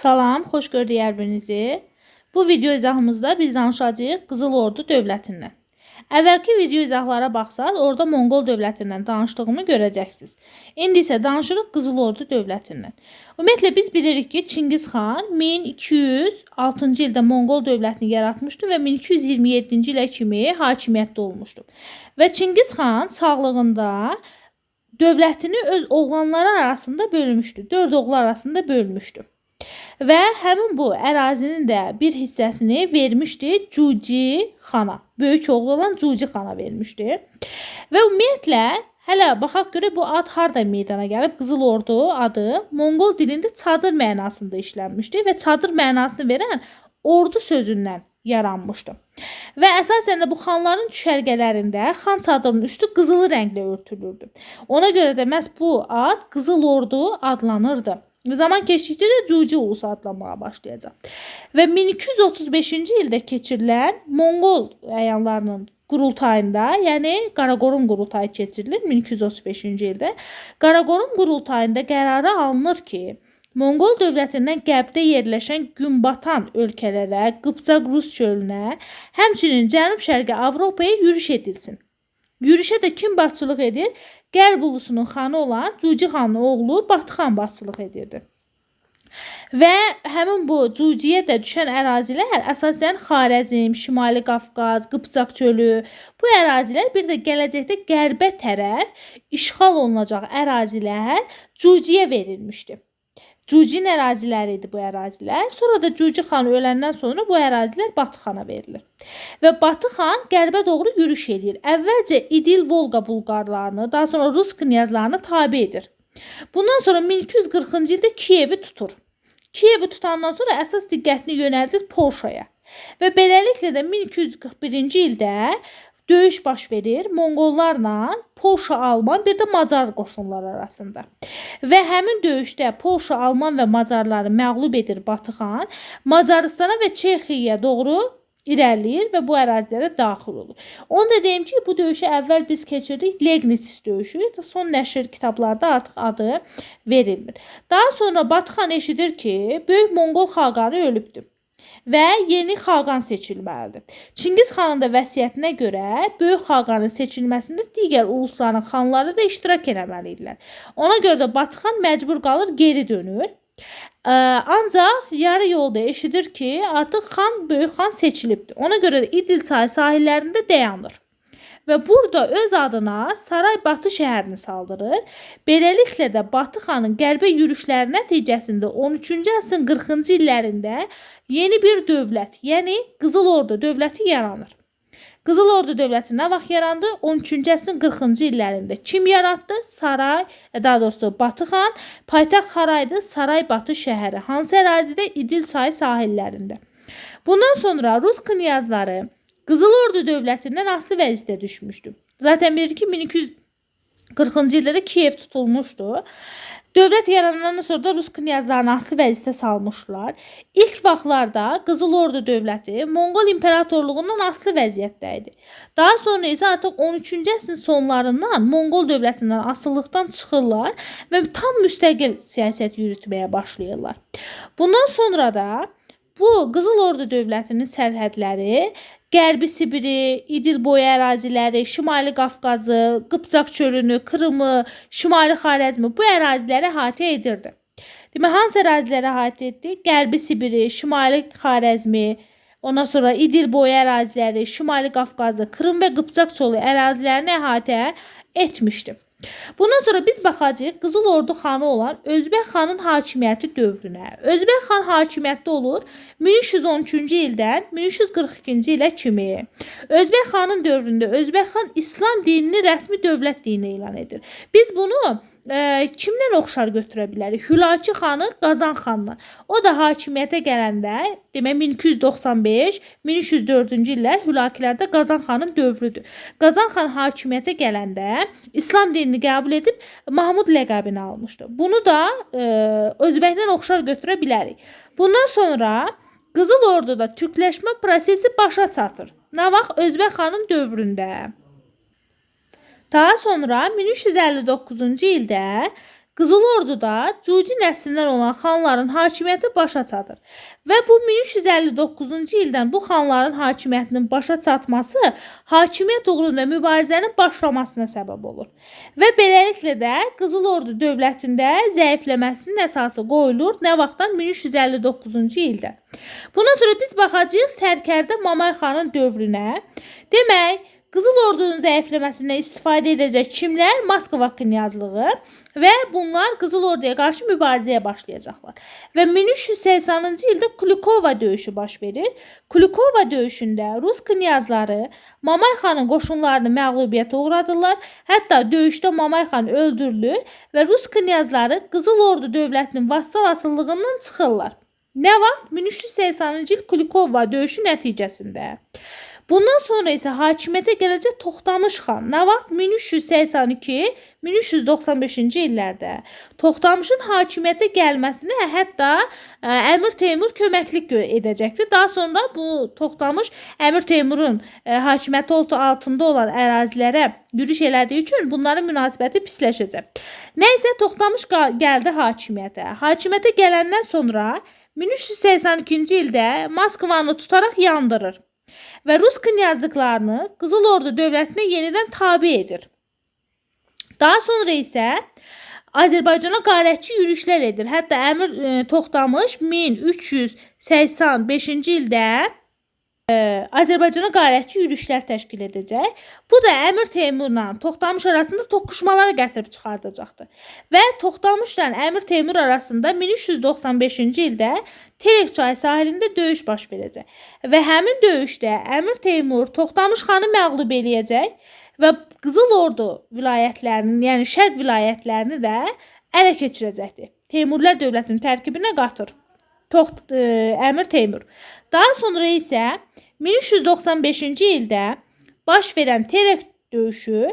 Salam, xoş gördük hər birinizi. Bu video izahımızda biz danışacağıq Qızıl Ordu dövlətindən. Əvvəlki video izahlara baxsaq, orada Monqol dövlətindən danışdığımı görəcəksiniz. İndi isə danışırıq Qızıl Ordu dövlətindən. Ümumiyyətlə biz bilirik ki, Çingiz xan 1206-cı ildə Monqol dövlətini yaratmışdı və 1227-ci ilə kimi hakimiyyətdə olmuşdu. Və Çingiz xan sağlığında dövlətini öz oğlanları arasında bölmüşdü. Dörd oğlu arasında bölmüşdü. Və həmin bu ərazinin də bir hissəsini vermişdi Cuci xana. Böyük oğlu olan Cuci xana vermişdi. Və ümumiyyətlə hələ baxaq görə bu ad harda meydana gəlib? Qızıl Ordu adı Monqol dilində çadır mənasında işlənmişdi və çadır mənasını verən ordu sözündən yaranmışdı. Və əsasən də bu xanların düşərgələrində xan çadırının üstü qızılı rənglə örtülürdü. Ona görə də məhz bu ad Qızıl Ordu adlanırdı. Zaman keçdikcə də Cuci ulusu adlanmağa başlayacaq. Və 1235-ci ildə keçirilən Monqol əyanlarının qurultayında, yəni Qaraqorun qurultayı keçirilir 1235-ci ildə. Qaraqorun qurultayında qərara alınır ki, Monqol dövlətindən qərbdə yerləşən günbatan ölkələrə, Qıpçaq Rus çölünə, həmçinin Cənub-Şərqi Avropaya yürüş edilsin. Yürüşə də kim başçılıq edir? Qərb ulusunun xanı olan Cuci xanın oğlu Batı xan başçılıq edirdi. Və həmin bu Cuciyə də düşən ərazilər əsasən Xarəzm, Şimali Qafqaz, Qıpçaq çölü, bu ərazilər bir də gələcəkdə qərbə tərəf işğal olunacaq ərazilər Cuciyə verilmişdi. Cucin əraziləri idi bu ərazilər. Sonra da Cuci xan öləndən sonra bu ərazilər Batı xana verilir. Və Batı xan qərbə doğru yürüş edir. Əvvəlcə İdil Volqa bulqarlarını, daha sonra Rus knyazlarını tabe edir. Bundan sonra 1240-cı ildə Kiyevi tutur. Kiyevi tutandan sonra əsas diqqətini yönəldir Polşaya. Və beləliklə də 1241-ci ildə döyüş baş verir Monqollarla Polşa, Alman, bir də Macar qoşunları arasında. Və həmin döyüşdə Polşa, Alman və Macarları məğlub edir Batı xan, Macaristana və Çexiyaya doğru irəliləyir və bu ərazilərə daxil olur. Onu da deyim ki, bu döyüşü əvvəl biz keçirdik Legnitis döyüşü. Son nəşr kitablarda artıq adı verilmir. Daha sonra Batı xan eşidir ki, böyük Monqol xaqanı ölübdür və yeni xaqan seçilməlidir. Çingiz xanın da vəsiyyətinə görə böyük xaqanın seçilməsində digər ulusların xanları da iştirak etməlidirlər. Ona görə də Batı xan məcbur qalır geri dönür. Ancaq yarı yolda eşidir ki, artıq xan böyük xan seçilibdir. Ona görə də İdil çayı sahillərində dayanır. Və burada öz adına Saray Batı şəhərini saldırır. Beləliklə də Batı xanın qərbə yürüşləri nəticəsində 13-cü əsrin 40-cı illərində yeni bir dövlət, yəni Qızıl Ordu dövləti yaranır. Qızıl Ordu dövləti nə vaxt yarandı? 13-cü əsrin 40-cı illərində. Kim yaratdı? Saray, daha doğrusu Batı xan, paytaxt Haraydı, Saray Batı şəhəri. Hansı ərazidə? İdil çayı sahillərində. Bundan sonra Rus knyazları Qızıl Ordu dövlətindən asılı vəziyyətə düşmüşdü. Zaten bilir ki 1240-cı illərdə Kiyev tutulmuşdu. Dövlət yaranandan sonra Rus knyazlarını asılı vəziyyətə salmışlar. İlk vaxtlarda Qızıl Ordu dövləti Monqol imperatorluğundan asılı vəziyyətdə idi. Daha sonra isə artıq 13-cü əsrin sonlarından Monqol dövlətindən asılılıqdan çıxırlar və tam müstəqil siyasət yürütməyə başlayırlar. Bundan sonra da bu Qızıl Ordu dövlətinin sərhədləri Qərbi Sibiri, İdil boyu əraziləri, Şimali Qafqazı, Qıpçaq çölünü, Krımı, Şimali Xarəzmi bu əraziləri əhatə edirdi. Demək, hansı əraziləri əhatə etdi? Qərbi Sibiri, Şimali Xarəzmi, ondan sonra İdil boyu əraziləri, Şimali Qafqazı, Krım və Qıpçaq çölü ərazilərini əhatə etmişdi. Bundan sonra biz baxacağıq Qızıl Ordu xanı olan Özbək xanın hakimiyyəti dövrünə. Özbək xan hakimiyyətdə olur 1313-cü ildən 1342-ci ilə kimi. Özbək xanın dövründə Özbək xan İslam dinini rəsmi dövlət dini elan edir. Biz bunu e, kimdən oxşar götürə bilərik? Hülaki xanı Qazan xanla. O da hakimiyyətə gələndə, demək 1295, 1304-cü illər Hülakilərdə Qazan xanın dövrüdür. Qazan xan hakimiyyətə gələndə İslam dinini qəbul edib Mahmud ləqəbini almışdı. Bunu da e, Özbəkdən oxşar götürə bilərik. Bundan sonra Qızıl Orduda türkləşmə prosesi başa çatır. Nə vaxt Özbək xanın dövründə. Daha sonra 1359-cu ildə Qızıl Orduda Cuci nəslindən olan xanların hakimiyyəti başa çatır və bu 1359-cu ildən bu xanların hakimiyyətinin başa çatması hakimiyyət uğrunda mübarizənin başlamasına səbəb olur. Və beləliklə də Qızıl Ordu dövlətində zəifləməsinin əsası qoyulur nə vaxtdan 1359-cu ildə. Buna görə biz baxacağıq sərkərdə Mamay xanın dövrünə. Demək, Qızıl Ordunun zəifləməsindən istifadə edəcək kimlər? Moskva knyazlığı və bunlar Qızıl Orduya qarşı mübarizəyə başlayacaqlar. Və 1380-cı ildə Kulikova döyüşü baş verir. Kulikova döyüşündə Rus knyazları Mamay xanın qoşunlarını məğlubiyyətə uğradırlar. Hətta döyüşdə Mamay xan öldürülür və Rus knyazları Qızıl Ordu dövlətinin vassal asıllığından çıxırlar. Nə vaxt? 1380-cı il Kulikova döyüşü nəticəsində. Bundan sonra isə hakimiyyətə gələcək Toxtamış xan. Nə vaxt? 1382-1395-ci illərdə. Toxtamışın hakimiyyətə gəlməsinə hətta ə, Əmir Teymur köməklik edəcəkdi. Daha sonra bu Toxtamış Əmir Teymurun ə, hakimiyyəti altı- altında olan ərazilərə yürüş elədiyi üçün bunların münasibəti pisləşəcək. Nəysə Toxtamış qa- gəldi hakimiyyətə. Hakimiyyətə gələndən sonra 1382-ci ildə Moskvanı tutaraq yandırır və Rus knyazlıqlarını Qızıl Ordu dövlətinə yenidən tabe edir. Daha sonra isə Azərbaycana qarətçi yürüşlər edir. Hətta Əmir e, Toxtamış 1385-ci ildə Azərbaycana qarətçi yürüşlər təşkil edəcək. Bu da Əmir Teymurla Toxtamış arasında toqquşmalara gətirib çıxardacaqdı. Və Toxtamışla Əmir Teymur arasında 1395-ci ildə Terek çayı sahilində döyüş baş verəcək. Və həmin döyüşdə Əmir Teymur Toxtamış xanı məğlub eləyəcək və Qızıl Ordu vilayətlərinin, yəni şərq vilayətlərini də ələ keçirəcəkdir. Teymurlər dövlətinin tərkibinə qatır. Toxt e, Əmir Teymur. Daha sonra isə 1395-ci ildə baş verən Terek döyüşü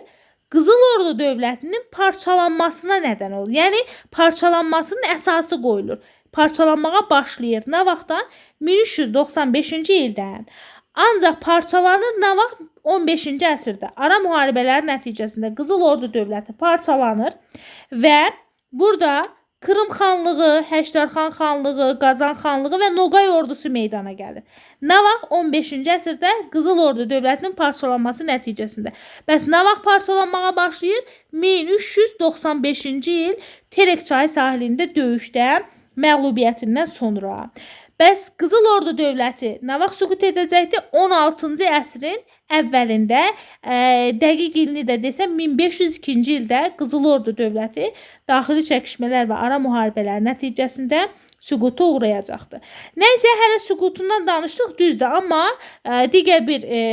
Qızıl Ordu dövlətinin parçalanmasına nədən olur. Yəni parçalanmasının əsası qoyulur. Parçalanmağa başlayır. Nə vaxtdan? 1395-ci ildən. Ancaq parçalanır nə vaxt? 15-ci əsrdə. Ara müharibələri nəticəsində Qızıl Ordu dövləti parçalanır və burada Krım xanlığı, Həşdarxan xanlığı, Qazan xanlığı və Noqay ordusu meydana gəlir. Nə vaxt 15-ci əsrdə Qızıl Ordu dövlətinin parçalanması nəticəsində. Bəs nə vaxt parçalanmağa başlayır? 1395-ci il Terek çayı sahilində döyüşdə məğlubiyyətindən sonra. Bəs Qızıl Ordu dövləti nə vaxt süqut edəcəkdi? 16-cı əsrin əvvəlində, ə, dəqiq ilini də desəm 1502-ci ildə Qızıl Ordu dövləti daxili çəkişmələr və ara müharibələr nəticəsində süquta uğrayacaqdı. Nəysə hələ süqutundan danışdıq düzdür, amma ə, digər bir ə,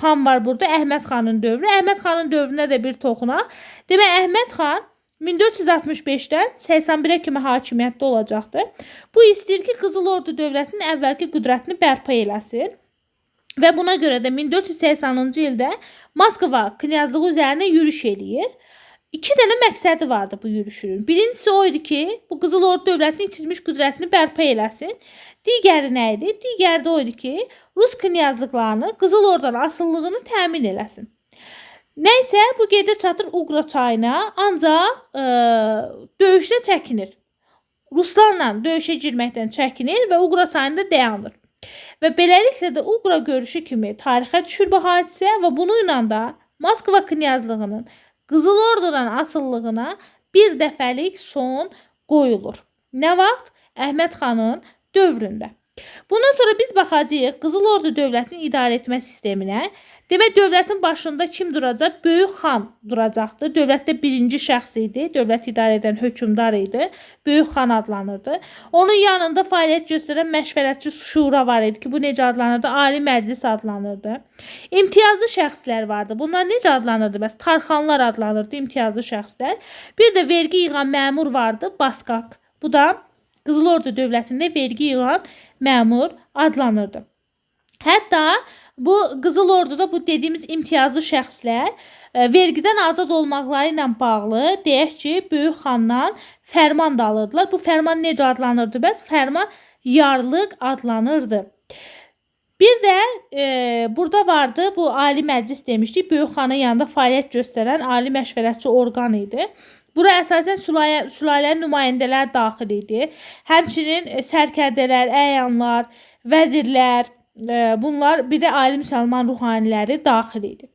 xan var burada, Əhməd xanın dövrü. Əhməd xanın dövrünə də bir toxunaq. Demək Əhməd xan 1465-dən 81-ə kimi hakimiyyətdə olacaqdı. Bu istəyir ki, Qızıl Ordu dövlətinin əvvəlki qüdrətini bərpa eləsin. Və buna görə də 1480-cı ildə Moskva knyazlığı üzərinə yürüş eləyir. İki dənə məqsədi vardı bu yürüşün. Birincisi o idi ki, bu Qızıl Ordu dövlətinin itirmiş qüdrətini bərpa eləsin. Digəri nə idi? Digəri də o idi ki, Rus knyazlıqlarını Qızıl Ordu'nun asıllığını təmin eləsin. Nəysə bu gedir çatır Uqra çayına, ancaq ə, döyüşdə çəkinir. Ruslarla döyüşə girməkdən çəkinir və Uqra çayında dayanır. Və beləliklə də Uqra görüşü kimi tarixə düşür bu hadisə və bununla da Moskva knyazlığının Qızıl Ordudan asıllığına bir dəfəlik son qoyulur. Nə vaxt? Əhməd xanın dövründə. Bundan sonra biz baxacağıq Qızıl Ordu dövlətinin idarə etmə sisteminə. Demək dövlətin başında kim duracaq? Böyük xan duracaqdı. Dövlətdə birinci şəxs idi. Dövlət idarə edən hökmdar idi. Böyük xan adlanırdı. Onun yanında fəaliyyət göstərən məşvərətçi şura var idi ki, bu necə adlanırdı? Ali məclis adlanırdı. İmtiyazlı şəxslər vardı. Bunlar necə adlanırdı? Bəs tarxanlar adlanırdı, imtiyazlı şəxslər. Bir də vergi yığan məmur vardı, Baskak. Bu da Qızıl Ordu dövlətində vergi yığan məmur adlanırdı. Hətta bu Qızıl Orduda bu dediyimiz imtiyazlı şəxslər e, vergidən azad olmaqları ilə bağlı deyək ki, böyük xandan fərman da alırdılar. Bu fərman necə adlanırdı bəs? Fərman yarlıq adlanırdı. Bir də e, burada vardı bu Ali Məclis demişdik. Böyük xanın yanında fəaliyyət göstərən ali məşvərətçi orqan idi. Bura əsasən sülalə, sülalənin nümayəndələr daxil idi. Həmçinin e, sərkərdələr, əyanlar, vəzirlər, bunlar bir də ali müsəlman ruhaniləri daxil idi.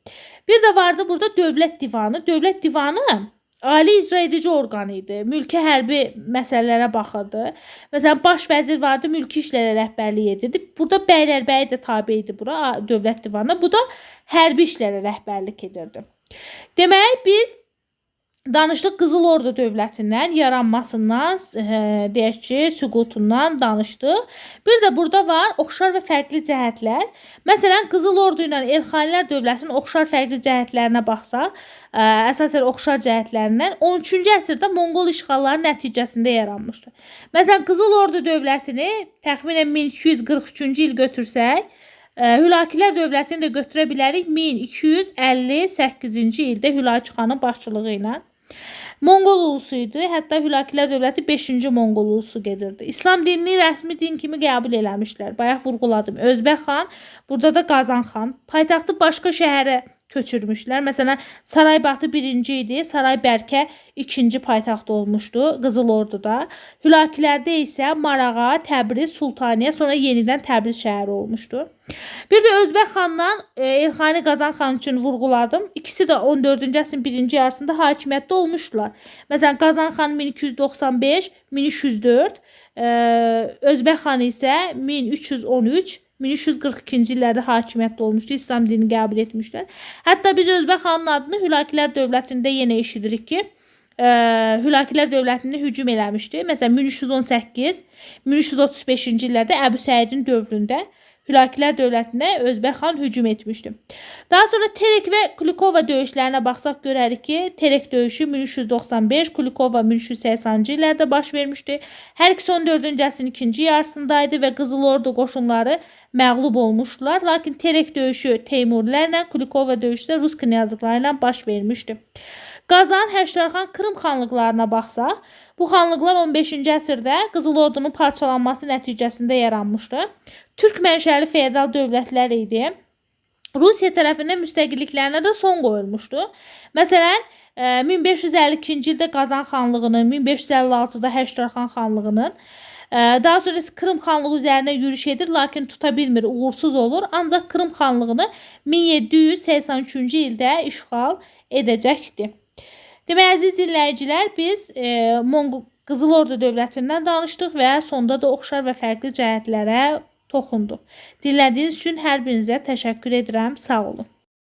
Bir də vardı burada dövlət divanı. Dövlət divanı ali icra edici orqanı idi. Mülki hərbi məsələlərə baxırdı. Məsələn, baş vəzir vardı, mülki işlərə rəhbərlik edirdi. Burada bəylərbəyi də tabe idi bura dövlət divanı. Bu da hərbi işlərə rəhbərlik edirdi. Demək biz danışdıq Qızıl Ordu dövlətindən yaranmasından, e, deyək ki, süqutundan danışdıq. Bir də burada var oxşar və fərqli cəhətlər. Məsələn, Qızıl Ordu ilə Elxanilər dövlətinin oxşar fərqli cəhətlərinə baxsaq, ə, əsasən oxşar cəhətlərindən 13-cü əsrdə Monqol işğalları nəticəsində yaranmışdı. Məsələn, Qızıl Ordu dövlətini təxminən 1243-cü il götürsək, ə, Hülakilər dövlətini də götürə bilərik 1258-ci ildə Hülakü xanın başçılığı ilə. Monqol ulusu idi. Hətta Hülakilər dövləti 5-ci Monqol ulusu gedirdi. İslam dinini rəsmi din kimi qəbul eləmişlər. Bayaq vurğuladım. Özbək xan, burada da Qazan xan. Paytaxtı başqa şəhərə köçürmüşlər. Məsələn, Saraybatı 1-ci idi, Saraybərkə 2-ci paytaxt olmuşdu Qızıl Orduda. Hülakilərdə isə Marağa, Təbriz, Sultaniyə, sonra yenidən Təbriz şəhəri olmuşdu. Bir də Özbək xandan e, Elxani Qazan xan üçün vurğuladım. İkisi də 14-cü əsrin 1-ci yarısında hakimiyyətdə olmuşdular. Məsələn, Qazan xan 1295, 1304, e, Özbək xanı isə 1313 1342-ci illərdə hakimiyyətdə olmuşdu. İslam dinini qəbul etmişlər. Hətta biz Özbək xanın adını Hülakilər dövlətində yenə eşidirik ki, ə, Hülakilər dövlətində hücum eləmişdi. Məsələn 1318, 1335-ci illərdə Əbu Səidin dövründə Hülakilər dövlətinə Özbək xan hücum etmişdi. Daha sonra Terek və Kulikova döyüşlərinə baxsaq görərik ki, Terek döyüşü 1395, Kulikova 1380-cı illərdə baş vermişdi. Hər ikisi 14-cü əsrin ikinci yarısındaydı və Qızıl Ordu qoşunları məğlub olmuşdular. Lakin Terek döyüşü Teymurilərlə, Kulikova döyüşü də Rus knyazlıqları ilə baş vermişdi. Qazan, Həştərxan, Krım xanlıqlarına baxsaq, bu xanlıqlar 15-ci əsrdə Qızıl Ordunun parçalanması nəticəsində yaranmışdı. Türk mənşəli feodal dövlətlər idi. Rusiya tərəfindən müstəqilliklərinə də son qoyulmuşdu. Məsələn, e, 1552-ci ildə Qazan xanlığının, 1556-da Həştərxan xanlığının, e, daha sonra Krım xanlığı üzərinə yürüş edir, lakin tuta bilmir, uğursuz olur. Ancaq Krım xanlığını 1783-cü ildə işğal edəcəkdi. Demək, əziz dinləyicilər, biz e, Monqol Qızıl Ordu dövlətindən danışdıq və sonda da oxşar və fərqli cəhətlərə toxunduq. Dinlədiyiniz üçün hər birinizə təşəkkür edirəm. Sağ olun.